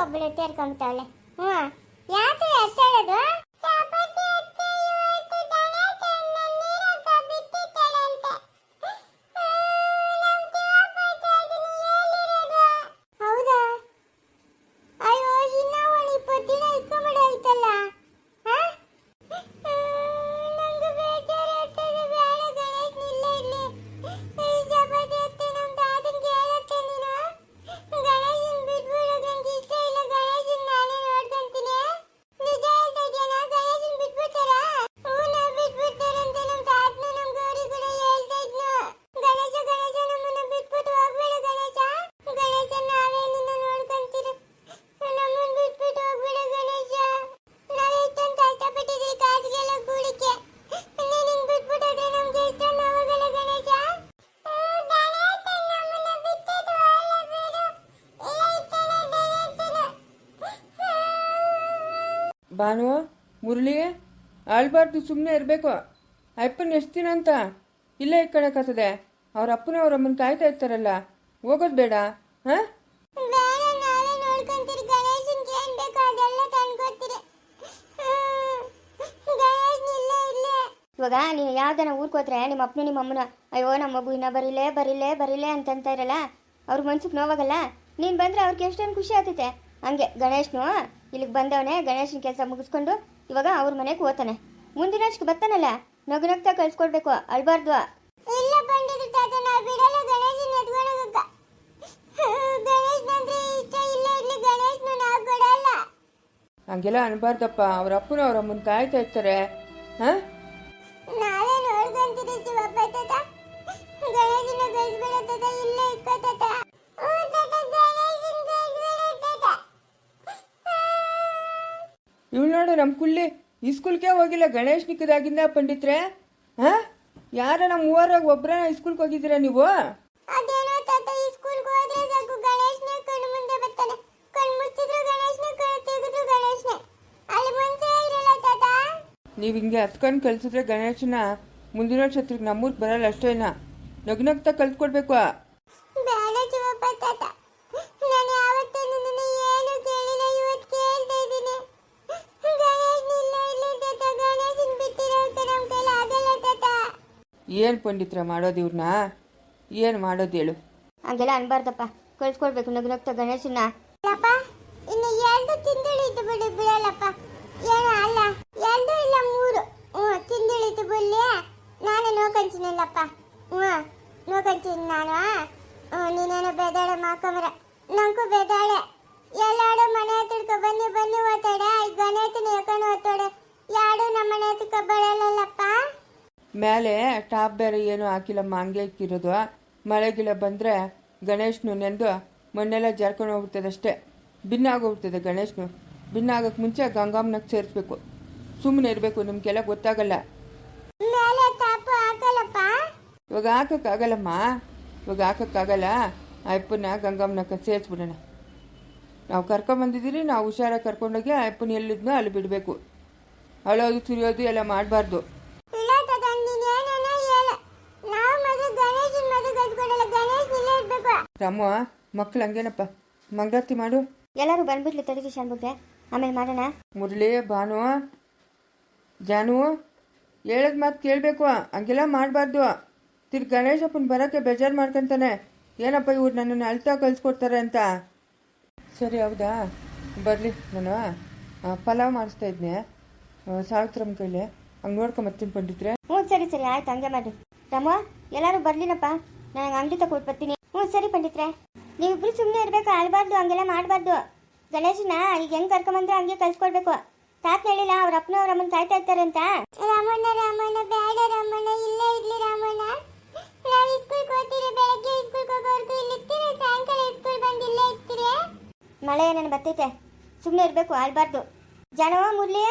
ಒಬ್ಬಳು ತೇರ್ಕೊಂಬಿಟ್ಟವಳೆ ಹ್ಞೂ ಯಾಕೆ ಎತ್ತಾಡೋದು ಭಾನು ಮುರಳಿ ಆಳ್ಬಾರ್ದು ಸುಮ್ಮನೆ ಇರಬೇಕು. ಅಪ್ಪನ ಎಷ್ಟು ದಿನ ಅಂತ? ಇಲ್ಲೇ ಇಟ್ಕೊಳಕತ್ತದೆ ಅವ್ರ ಅಪ್ಪನ ಅವ್ರ ಅಮ್ಮನ ಕಾಯ್ತಾ ಇರ್ತಾರಲ್ಲ. ಹೋಗೋದು ಬೇಡ ಹಾಂ? ನಾವೇ ಇವಾಗ ನೀನು ಯಾವ್ದನ ಊರ್ಕೋತ್ರೆ ನಿಮ್ಮ ಅಪ್ಪನ ನಿಮ್ಮ ಅಮ್ಮನ ಅಯ್ಯೋ ನಮ್ಮ ಮಗು ಇನ್ನ ಬರೀಲೇ ಬರೀಲೇ ಬರೀಲೇ ಅಂತಂತ ಇರಲ್ಲ ಅವ್ರ ಮನ್ಸಿಗೆ ನೋವಾಗಲ್ಲ? ನೀನು ಬಂದ್ರೆ ಅವ್ರಿಗೆ ಎಷ್ಟೊಂದು ಖುಷಿ ಆಗ್ತೈತೆ. ಹಂಗೆ ಗಣೇಶನು ಇಲ್ಲಿಗೆ ಬಂದವನೇ ಗಣೇಶನ ಕೆಲಸ ಮುಗಿಸ್ಕೊಂಡು ಇವಾಗ ಅವ್ರ ಮನೆಗೆ ಹೋಗ್ತಾನೆ ಮುಂದಿನ ಅಷ್ಟು ಬರ್ತಾನಲ್ಲ ನಗು ನಗ್ತಾ ಕಳ್ಸ್ಕೊಡ್ಬೇಕು ಅಳ್ಬಾರ್ದು. ಹಂಗೆಲ್ಲ ಅನ್ಬಾರ್ದಪ್ಪ ಅವ್ರ ಅಪ್ಪನ ಅವ್ರ ಅಮ್ಮನ ಕಾಯ್ತಾ ಇರ್ತಾರೆ. ಹಾಂ? ನಾಳೆ ನೋಡ್ಕೊಂತೀರಿ ಶಿವಪ್ಪ ತಾತ. ಗಣೇಶನ ಕಳ್ಸ್ಬೇಡ ತಾತ ಇಲ್ಲೇ ಇಕ್ಕೋ ತಾತ ಗಣೇಶನ್ ಕಳ್ಸ್ಬೇಡ ತಾತ ಇವಳು ನೋಡು ನಮ್ಮ ಕುಳ್ಳಿ ಈ ಸ್ಕೂಲ್ಗೆ ಹೋಗಿಲ್ಲ ಗಣೇಶ್ ನಿಕ್ಕದಾಗಿಂದ ಪಂಡಿತ್ರೆ? ಹಾ? ಯಾರ ನಮ್ಮ ಮೂವರಾಗ ಒಬ್ಬರನ್ನ ಸ್ಕೂಲ್ಗೆ ಹೋಗಿದ್ದೀರಾ ನೀವು? ನೀವು ಹಿಂಗೆ ಹತ್ಕೊಂಡು ಕಲ್ಸಿದ್ರೆ ಗಣೇಶನ ಮುಂದಿನ ಛತ್ರಿಗೆ ನಮ್ಮೂರಿಗೆ ಬರಲ್ಲ ಅಷ್ಟೇನಾ? ನಗ್ನಗ್ತಾ ಕಲ್ತ್ಕೊಡ್ಬೇಕು ಏನು ಪಂಡಿತ್ರ ಮಾಡೋದು ಇವ್ರನ್ನ ಏನು ಮಾಡೋದು ಹೇಳು. ಹಂಗೆಲ್ಲ ಅನ್ಬಾರ್ದಪ್ಪ. ಕಳ್ಸ್ಕೊಡ್ಬೇಕು ನಗು ನಗ್ತ ಗಣೇಶನ್ನ. ಇನ್ನು ಎರಡು ತಿಂದುಳಿತು ಬಿಡು, ಬಿಡಲ್ಲಪ್ಪ. ಏನು ಅಲ್ಲ. ಎರಡು ಇಲ್ಲ ಮೂರು. ಹ್ಞೂ ತಿಂದುಳಿತು ಬಿಡಲಿ. ನಾನು ನೋಕಂಚಿನಲ್ಲಪ್ಪ ಹ್ಞೂ ನೋಕಂಚಿನ ನಾನು. ಹ್ಞೂ, ನೀನೇನೋ ಬೇದಾಳೆ ಮಾಕಮರ ನಂಗೂ ಬೇದಾಳೆ. ಎಲ್ಲಾಡು ಮನೆ ಹತ್ರಕ್ಕೆ ಬನ್ನಿ ಬನ್ನಿ ಓತಾಡೆ. ಈ ಗಣೆ ಹತ್ರ ಹೇಳ್ಕೊಂಡು ಓದ್ತಾಡೆ ಯಾರು ನಮ್ಮ ಮನೆ ಹತ್ರಕ್ಕೆ ಬರಲ್ಲಲ್ಲಪ್ಪ. ಮೇಲೆ ಟಾಪ್ ಬೇರೆ ಏನು ಹಾಕಿಲ್ಲಮ್ಮ ಹಂಗೆ ಇಕ್ಕಿರೋದು ಮಳೆ ಗಿಳ ಬಂದರೆ ಗಣೇಶ್ನು ನೆಂದು ಮಣ್ಣೆಲ್ಲ ಜಾರ್ಕೊಂಡು ಹೋಗ್ಬಿಡ್ತದೆ ಅಷ್ಟೇ. ಭಿನ್ನ ಆಗೋಗ್ಬಿಡ್ತದೆ ಗಣೇಶ್ನು. ಭಿನ್ನ ಆಗೋಕ್ಕೆ ಮುಂಚೆ ಗಂಗಾಮ್ನಕ್ಕೆ ಸೇರಿಸ್ಬೇಕು. ಸುಮ್ಮನೆ ಇರಬೇಕು ನಿಮಗೆಲ್ಲ ಗೊತ್ತಾಗಲ್ಲ. ಇವಾಗ ಹಾಕೋಕ್ಕಾಗಲ್ಲಮ್ಮ. ಇವಾಗ ಹಾಕೋಕ್ಕಾಗಲ್ಲ. ಆ ಅಪ್ಪನ ಗಂಗಮ್ಮನಕ್ಕ ಸೇರಿಸ್ಬಿಡೋಣ. ನಾವು ಕರ್ಕೊಂಬಂದಿದ್ದೀರಿ ನಾವು ಹುಷಾರಾಗಿ ಕರ್ಕೊಂಡೋಗಿ ಆ ಅಪ್ಪನ ಎಲ್ಲಿದ್ನೋ ಅಲ್ಲಿ ಬಿಡಬೇಕು. ಅಳೋದು ಸುರಿಯೋದು ಎಲ್ಲ ಮಾಡಬಾರ್ದು ಇಲ್ಲ ತಾತ ನೀನ್ ಏನೇನೋ ಹೇಳು ನಾವು ಮದುವೆ ಗಣೇಶನ್ ಮದುವೆ ಕಟ್ಕೊಡಲ್ಲ ಗಣೇಶ್ ಇಲ್ಲೇ ಇರ್ಬೇಕು ರಾಮ ಮಕ್ಕಳು ಹಂಗೇನಪ್ಪ? ಮಂಗಳಾರತಿ ಮಾಡು. ಎಲ್ಲರೂ ಬಂದ್ಬಿಡ್ಲಿ ತಡೀರಿ ಶಾನ್ಭುಗೆ ಆಮೇಲೆ ಮಾಡೋಣ. ಮುರಳಿ ಭಾನು. ಜಾನು ಹೇಳೋದು ಮಾತು ಕೇಳಬೇಕು. ಹಂಗೆಲ್ಲ ಮಾಡಬಾರ್ದು. ತಿರ್ಗಿ ಗಣೇಶಪ್ಪನ ಬರೋಕ್ಕೆ ಬೇಜಾರು ಮಾಡ್ಕೊಂತಾನೆ. ಏನಪ್ಪ ಇವ್ರು ನನ್ನನ್ನು ಅಳ್ತಾ ಕಳಿಸ್ಕೊಡ್ತಾರೆ ಅಂತ? ಸರಿ ಹೌದಾ? ಬರಲಿ ನಾನು ಪಲಾವ್ ಮಾಡಿಸ್ತಾ ಇದ್ದೆ ಸಾವಿತ್ರಮ್ಮ ಕೈಲಿ. ಹಂಗೆ ನೋಡ್ಕೊಂಬರ್ತೀನಿ ಪಂಡಿತ್ರೆ. ಹ್ಞೂ ಸರಿ ಸರಿ ಆಯ್ತು ಹಂಗೆ ಮಾಡಿ. ರಮ್ಮ ಎಲ್ಲರೂ ಬರ್ಲಿನಪ್ಪ. ನನಗೆ ಅಂಗಡಿ ತಗೊಳ್ಬರ್ತೀನಿ ಬರ್ತೀನಿ. ಹ್ಞೂ ಸರಿ ಪಂಡಿತ್ರೆ. ನೀವಿಬ್ರು ಸುಮ್ಮನೆ ಇರಬೇಕು ಆಳ್ಬಾರ್ದು ಹಂಗೆಲ್ಲ ಮಾಡಬಾರ್ದು. ಗಣೇಶನ ಈಗ ಹೆಂಗೆ ಕರ್ಕೊಂಬಂದ್ರೆ ಹಂಗೆ ಕಳ್ಸ್ಕೊಡ್ಬೇಕು. ತಾತ ಹೇಳಿಲ್ಲ ಅವ್ರ ಅಪ್ಪನ ಅವ್ರ ಅಮ್ಮನ ಕಾಯ್ತಾ ಇರ್ತಾರೆ ಅಂತ. ರಾಮಣ್ಣ ರಾಮಣ್ಣ ಬೇಡ ರಾಮಣ್ಣ ಇಲ್ಲೇ ಇರ್ಲಿ ರಾಮಣ್ಣ. ನಾವು ಸ್ಕೂಲ್ಗೆ ಹೋಗ್ತೀರಿ ಬೆಳಗ್ಗೆ ಸ್ಕೂಲ್ಗೆ ಹೋಗೋರ್ಗು ಇಲ್ಲಿ ಇರ್ತೀರಿ ಸಾಯಂಕಾಲ ಸ್ಕೂಲ್ ಬಂದು ಇಲ್ಲೇ ಇರ್ತೀರಿ? ಮಳೆ ಏನೇನು ಬರ್ತೈತೆ ಸುಮ್ಮನೆ ಇರಬೇಕು ಆಳ್ಬಾರ್ದು. ಜನ ಮುರ್ಲಿ?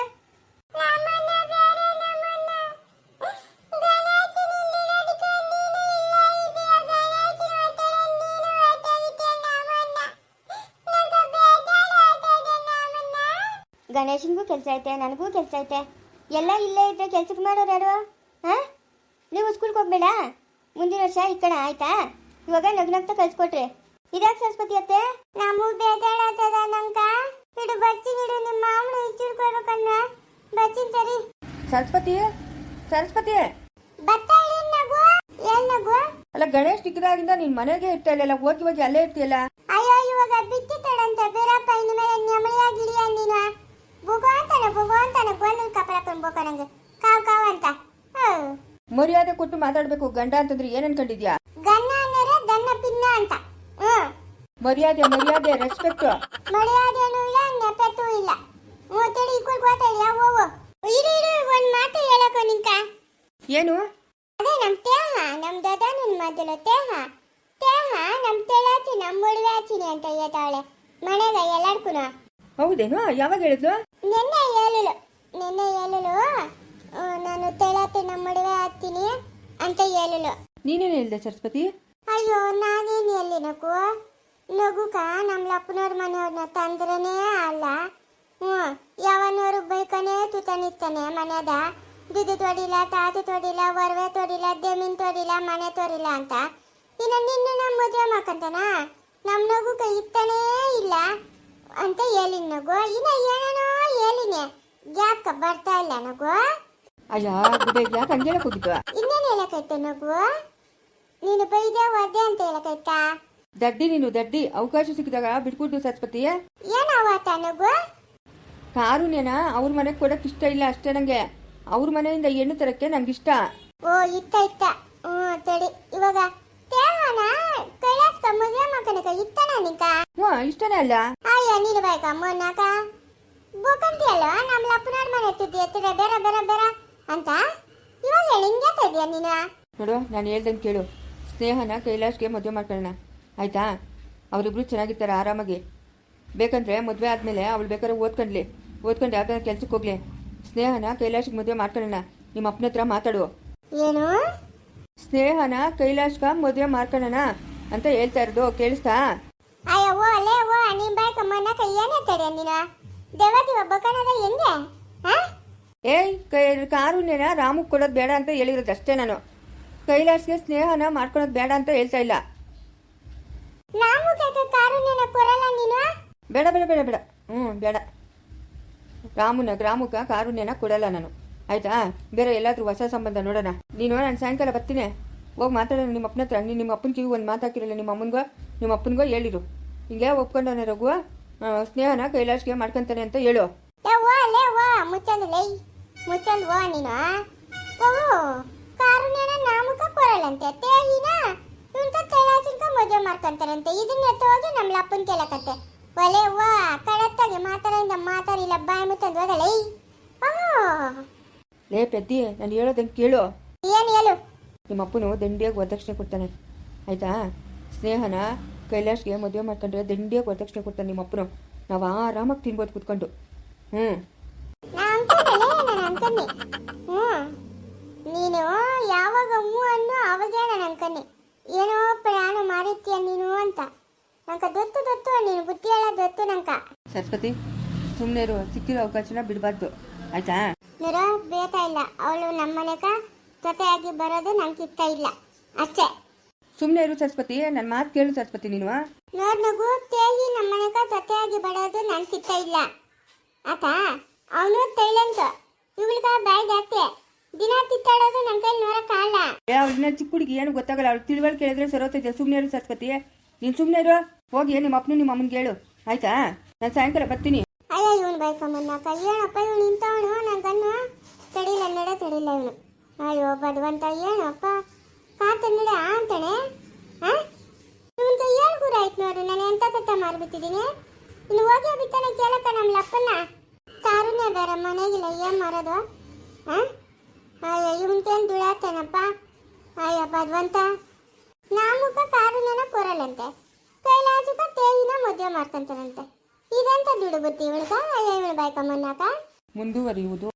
ರಾಮಣ್ಣ ಶೇಷನ್ಗೂ ಕೆಲಸ ಐತೆ ನನಗೂ ಕೆಲಸ ಐತೆ. ಎಲ್ಲ ಇಲ್ಲೇ ಇದ್ದರೆ ಕೆಲ್ಸಕ್ಕೆ ಮಾಡೋರು ಯಾರು? ಹಾಂ? ನೀವು ಸ್ಕೂಲ್ಗೆ ಹೋಗ್ಬೇಡ? ಮುಂದಿನ ವರ್ಷ ಈ ಕಡೆ ಆಯ್ತಾ? ಇವಾಗ ನಗ್ನಗ್ತಾ ಕಳ್ಸಿಕೊಟ್ರಿ. ಇದ್ಯಾಕೆ ಸರಸ್ವತಿ ಅತ್ತೆ? ನಮಗ್ ಬೇಜಾರಾಗ್ತದ ನಂಗ? ಇಡು ಬಚ್ಚಿ ಇಡು ನಿಮ್ಮ ಮಾವನು ಇಚ್ಚಿಡ್ಕೊಳ್ಬೇಕನ್ನ ಬಚ್ಚಿನ ಸರಿ. ಸರಸ್ವತಿ ಸರಸ್ವತಿ. ಬತ್ತ ಏನ್ ನಗು. ಅಲ್ಲ ಗಣೇಶ್ ಚಿಕ್ಕದಾಗಿಂದ ನಿನ್ ಮನೆಗೆ ಇರ್ತಾ ಇಲ್ಲ ಹೋಗಿ ಹೋಗಿ ಅಲ್ಲೇ ಇರ್ತೀಯಲ್ಲ? ಅಂತಾನೆ ಗೋಲ್ ಕಪಳಕೊಂಡು ಬೋಕ ನಂಗೆ. ಕಾವ್ ಕಾವ್ ಅಂತ. ಮರ್ಯಾದೆ ಕೊಟ್ಟು ಮಾತಾಡ್ಬೇಕು ಗಂಡ ಅಂತಂದ್ರೆ ಏನ್ ಅನ್ಕೊಂಡಿದ್ಯಾ? ಗನ್ನ ಅಂದ್ರೆ ದನ್ನ ಪಿನ್ನ ಅಂತ. ಹ್ಮ್ ಮರ್ಯಾದೆ ಮರ್ಯಾದೆ ರೆಸ್ಪೆಕ್ಟ್ ಮರ್ಯಾದೆನೂ ಇಲ್ಲ ನೆಪತ್ತೂ ಇಲ್ಲ. ಮೂವತ್ತೇಳು ಇಕ್ಕುಲ್ ಗೋತಾಳಿ ಯಾವ ಇರು ಇರು ಒಂದ್ ಮಾತು ಹೇಳಕ ನಿಂಕ. ಏನು? ಅದೇ ನಮ್ ತೇಹ ನಮ್ ದೊಡ್ಡ ನಿನ್ ಮೊದಲು ತೇಹ. ತೇಹ ನಮ್ ತೆಳಾಚಿ ನಮ್ ಮುಳುವಾಚಿನಿ ಅಂತ ಹೇಳ್ತಾಳೆ. ಮನೆಗ ಎಲ್ಲಾಡ್ಕುನು. ಹೌದೇನು? ಯಾವಾಗ ಹೇಳಿದ್ಲು? ನಿನ್ನೆ ಹೇಳಲು ನಿನ್ನೆ ಹೇಳಲು ನಾನು ತೆಳಾತಿ ನಮ್ಮ ಮಡುವೆ ಆಗ್ತೀನಿ ಅಂತ ಹೇಳಲು ನೀನೇನು ಹೇಳ್ದೆ ಸರಸ್ವತಿ? ಅಯ್ಯೋ ನಾನೇನು ಎಲ್ಲಿ ನಗು ನಗುಕ ನಮ್ಮ ಲಪ್ಪನವ್ರ ಮನೆಯವ್ರನ್ನ ತಂದ್ರನೇ ಅಲ್ಲ. ಹ್ಞೂ ಯಾವನವ್ರು ಬೈಕನೇ ತುತನಿತ್ತಾನೆ ಮನೆದ ದುಡ್ಡು ತೊಡಿಲ್ಲ ತಾತು ತೊಡಿಲ್ಲ ಒರವೆ ತೊಡಿಲ್ಲ ಜಮೀನ್ ತೊಡಿಲ್ಲ ಮನೆ ತೊಡಿಲ್ಲ ಅಂತ. ಇನ್ನು ನಿನ್ನ ನಮ್ಮ ಮದುವೆ ಮಾಡ್ಕೊಂತಾನ? ನಮ್ಮ ನಗುಕ ಇತ್ತನೇ ಇಲ್ಲ ಅಂತ ಹೇಳಿನ ನಗು. ಇನ್ನ ಏನೇನೋ ಹೇಳಿನಿ. ಯಾಕ ಬರ್ತಾ ಇಲ್ಲ ನಗು? ಅಯ್ಯ ಯಾಕೆ ಹಂಗೆ ಇನ್ನೇನು ಹೇಳಕೈತೆ ನಗು? ನೀನು ಬೈದೆ ಒದ್ದೆ ಅಂತ ಹೇಳಕೈತಾ ದಡ್ಡಿ ನೀನು ದಡ್ಡಿ. ಅವಕಾಶ ಸಿಕ್ಕಿದಾಗ ಬಿಟ್ಕೊಡ್ದು ಸರಸ್ವತಿ. ಏನಾವತ ನಗು? ಕಾರುಣ್ಯನ ಅವ್ರ ಮನೆಗೆ ಕೊಡಕ್ ಇಷ್ಟ ಇಲ್ಲ ಅಷ್ಟೇ ನಂಗೆ. ಅವ್ರ ಮನೆಯಿಂದ ಹೆಣ್ಣು ತರಕ್ಕೆ ನಂಗೆ ಇಷ್ಟ ಓ ಇತ್ತ ಇತ್ತ. ಹ್ಞೂ ತಡಿ. ಇವಾಗ ತೇವನ ಕೈಲಾಸ ಮದುವೆ ಮಕ್ಕನಿಕ ಇತ್ತನ ನಿಕ ಹ್ಞೂ ಇಷ್ಟನೇ ಅಲ್ಲ. ಅಯ್ಯ ನೀನು ಬಾಯ್ಕ ಮೊನ್ನಾಕ ಬೋಕಂತಿಯಲ್ಲ ನಮ್ಮ ಲಪ್ಪನಾಡ್ ಮನೆ ಎತ್ತಿದ್ದಿ ಎತ್ತಿರ ಬೇರ ಬೇರ ಬೇರ ಅಂತ? ಇವಾಗ ಹಿಂಗೆ ಇದೀಯ ನೀನು? ನೋಡು ನಾನು ಹೇಳ್ದಂಗೆ ಕೇಳು. ಸ್ನೇಹನ ಕೈಲಾಶ್ಗೆ ಮದುವೆ ಮಾಡ್ಕೊಳ್ಳೋಣ. ಆಯ್ತಾ? ಅವರಿಬ್ರು ಚೆನ್ನಾಗಿರ್ತಾರೆ ಆರಾಮಾಗಿ. ಬೇಕಂದ್ರೆ ಮದುವೆ ಆದಮೇಲೆ ಅವಳು ಬೇಕಾದ್ರೆ ಓದ್ಕೊಂಡ್ಲಿ. ಓದ್ಕೊಂಡು ಯಾವ್ದಾದ್ರು ಕೆಲ್ಸಕ್ಕೆ ಹೋಗ್ಲಿ. ಸ್ನೇಹನ ಕೈಲಾಶ್ಗೆ ಮದುವೆ ಮಾಡ್ಕೊಳ್ಳೋಣ. ನಿಮ್ಮ ಅಪ್ಪನ ಹತ್ರ ಮಾತಾಡು ಏನು? ಸ್ನೇಹನ ಕೈಲಾಶ್ಗ ಮದುವೆ ಮಾಡ್ಕೊಳ್ಳೋಣ ಅಂತ ಹೇಳ್ತಾ ಇರೋದು. ಕೇಳಿಸ್ತಾ? ಅಯ್ಯೋ ಅಲ್ಲೇ ಓ ನೀನ್ ಬಾಯ್ಕ ಮೊನ್ನಾಕ ಏನೇ ತಡೆ ನೀನು. ಹೆಂಗೆ? ಹಾ ಏಯ್ ಕೈ ಕಾರುಣ್ಯನ ರಾಮುಗ್ ಕೊಡೋದು ಬೇಡ ಅಂತ ಹೇಳಿರೋದು ಅಷ್ಟೇ ನಾನು. ಕೈಲಾಸ್ಗೆ ಸ್ನೇಹನ ಮಾಡ್ಕೊಳೋದು ಬೇಡ ಅಂತ ಹೇಳ್ತಾ ಇಲ್ಲ. ಕೈಕ ಕಾರುಣ್ಯನ ಕೊರಲ್ಲ ನೀನು ಬೇಡ ಬೇಡ ಬೇಡ ಬೇಡ. ಹ್ಞೂ ಬೇಡ. ರಾಮುನ ಗ್ರಾಮಕ್ಕ ಕಾರುಣ್ಯನ ಕೊಡಲ್ಲ ನಾನು. ಆಯ್ತಾ? ಬೇರೆ ಎಲ್ಲಾದ್ರೂ ಹೊಸ ಸಂಬಂಧ ನೋಡೋಣ. ನೀನು ನಾನು ಸಾಯಂಕಾಲ ಬರ್ತೀನಿ. ಹೋಗಿ ಮಾತಾಡೋಣ ನಿಮ್ಮ ಅಪ್ಪನ ಹತ್ರ. ನೀನು ನಿಮ್ಮ ಅಪ್ಪನ ಕಿವಿ ಒಂದು ಮಾತಾಕಿರಲ್ಲ ನಿಮ್ಮ ಅಮ್ಮನಿಗೋ ನಿಮ್ಮ ಅಪ್ಪನಿಗೋ ಹೇಳಿರು. ಹಿಂಗೆ ಒಪ್ಕೊಂಡವನೇ ರಘು. ಆ, ಸ್ನೇಹನ ಕೈಲಾಶ್ಗೆ ಮಾಡ್ಕೊಂತಾನೆ ಅಂತ ಹೇಳು. ಮಾಡ್ಕೊಂತಾರಂತೆ ಇದನ್ನ ಎತ್ತೋಗಿ ನಮ್ಮ ಲಪ್ಪನ್ ಕೇಳಕತ್ತೆ. ಒಲೆ ವಾ ಕಳತ್ತಾಗಿ ಮಾತಾಡಿಂದ ಮಾತಾಡಿಲ್ಲ ಬಾಯಿ ಲೈ. ಪೆದ್ದಿ ನಾನು ಹೇಳೋದಂಗೆ ಕೇಳು. ಏನು ಹೇಳು? ನಿಮ್ಮ ಅಪ್ಪನು ದಂಡಿಯಾಗಿ ವರದಕ್ಷಿಣೆ ಕೊಡ್ತಾನೆ. ಆಯ್ತಾ? ಸ್ನೇಹನ ಕೈಲಾಶ್ಗೆ ಮದುವೆ ಮಾಡ್ಕೊಂಡ್ರೆ ದಂಡಿಯಾಗಿ ವರದಕ್ಷಿಣೆ ಕೊಡ್ತಾನೆ ನಿಮ್ಮ ಅಪ್ಪನು ನಾವು ಆರಾಮಾಗಿ ತಿನ್ಬೋದು ಕುತ್ಕೊಂಡು. ಹ್ಞೂ ನಾನು ಯಾವಾಗ ಅಮ್ಮು ಅನ್ನು ಅವಾಗೇ ನಾನು ಅನ್ಕೊಂಡೆ. ಏನೋ ಪ್ರಾಣ ಮಾರಿತ್ಯ ನೀನು ಅಂತ. ನಂಕ ದೊತ್ತು ದೊತ್ತು ನೀನು ಬುದ್ಧಿ ಎಲ್ಲ ದೊತ್ತು ನಂಕ ಸರಸ್ವತಿ ಸುಮ್ಮನೆ ಇರು ಸಿಕ್ಕಿರೋ ಅವಕಾಶನ ಬಿಡಬಾರ್ದು. ಆಯ್ತಾ? ನೀರ ಬೇತಾ ಇಲ್ಲ. ಅವಳು ನಮ್ಮ ಮನೆಗ ಜೊತೆಯಾಗಿ ಬರೋದು ನಂಗೆ ಇಷ್ಟ ಇಲ್ಲ. ಅಷ್ಟೇ. ಸುಮ್ಮನೆ ಇರು ಸರಸ್ವತಿ ನನ್ನ ಮಾತು ಕೇಳು ಸರಸ್ವತಿ ನೀನು ನೋಡ್ ನಗು ತೇಗಿ ನಮ್ಮ ಮನೆಗ ಜೊತೆಯಾಗಿ ಬರೋದು ನನ್ ಇಷ್ಟ ಇಲ್ಲ. ಆತ ಅವನು ತೈಲಂತ ಇವಳಿಗ ಬಾಯ್ ಜಾಸ್ತಿ ದಿನ ತಿತ್ತಾಡೋದು ನನ್ನ ಕೈಲಿ ಕಾಲ ಏ ಅವ್ಳನ್ನ ಚಿಕ್ಕ ಹುಡುಗಿ ಏನು ಗೊತ್ತಾಗಲ್ಲ. ಅವ್ಳು ತಿಳುವಳಿ ಕೇಳಿದ್ರೆ ಸರೋತೈತೆ. ಸುಮ್ಮನೆ ಇರು ಸರಸ್ವತಿ. ನೀನು ಸುಮ್ಮನೆ ಇರು. ಹೋಗಿ ನಿಮ್ಮ ಅಪ್ಪನು ನಿಮ್ಮ ಅಮ್ಮನಿಗೆ ಹೇಳು ಆಯ್ತಾ? ನಾನು ಸಾಯಂಕಾಲ ಬರ್ತೀನಿ. ಅಯ್ಯ ಇವನು ಬೈಕೊಂಬನ್ನಕ ಏನಪ್ಪ ಇವನು ನಿಂತವನು ನನ್ನ ಕಣ್ಣು ತಡಿಲ್ಲ ನಡೆ ತಡಿಲ್ಲ ಇವನು. ಅಯ್ಯೋ ಬಡವಂತ ಏನಪ್ಪ? ಕಾತ ಆ ಅಂತಾನೆ ಹಾ ಕೈ ಏನು ಗುರ ಆಯ್ತು ನೋಡು ನಾನು ಎಂತ ತತ್ತ ಮಾರ್ಬಿಟ್ಟಿದ್ದೀನಿ ಇನ್ನು ಹೋಗಿ ಬಿತ್ತಾನೆ ಕೇಳಕ್ಕ ನಮ್ಮ ಲಪ್ಪನ್ನ ಕಾರುಣ್ಯ ಬೇರೆ ಮನೆಗಿಲ್ಲ, ಏನು ಮಾಡೋದು? ಅಯ್ಯ ಇವನ್ಕೇನು ದುಡಾತಾನಪ್ಪ ಅಯ್ಯ ನಾ ನಾಮುಕ ಕಾರುನೇನ ಕೊರಲ್ಲಂತೆ ಕೈಲಾಜುಕ ತೇವಿನ ಮದುವೆ ಮಾಡ್ಕೊಂತಾನಂತೆ ಇದೆಂತ ದುಡು ಬುತ್ತಿ ಇವಳಿಗ? ಅಯ್ಯ, ಇವಳು ಬಾಯ್ಕೊಂಬನ್ನಾಕ ಮುಂದುವರಿಯುವುದು.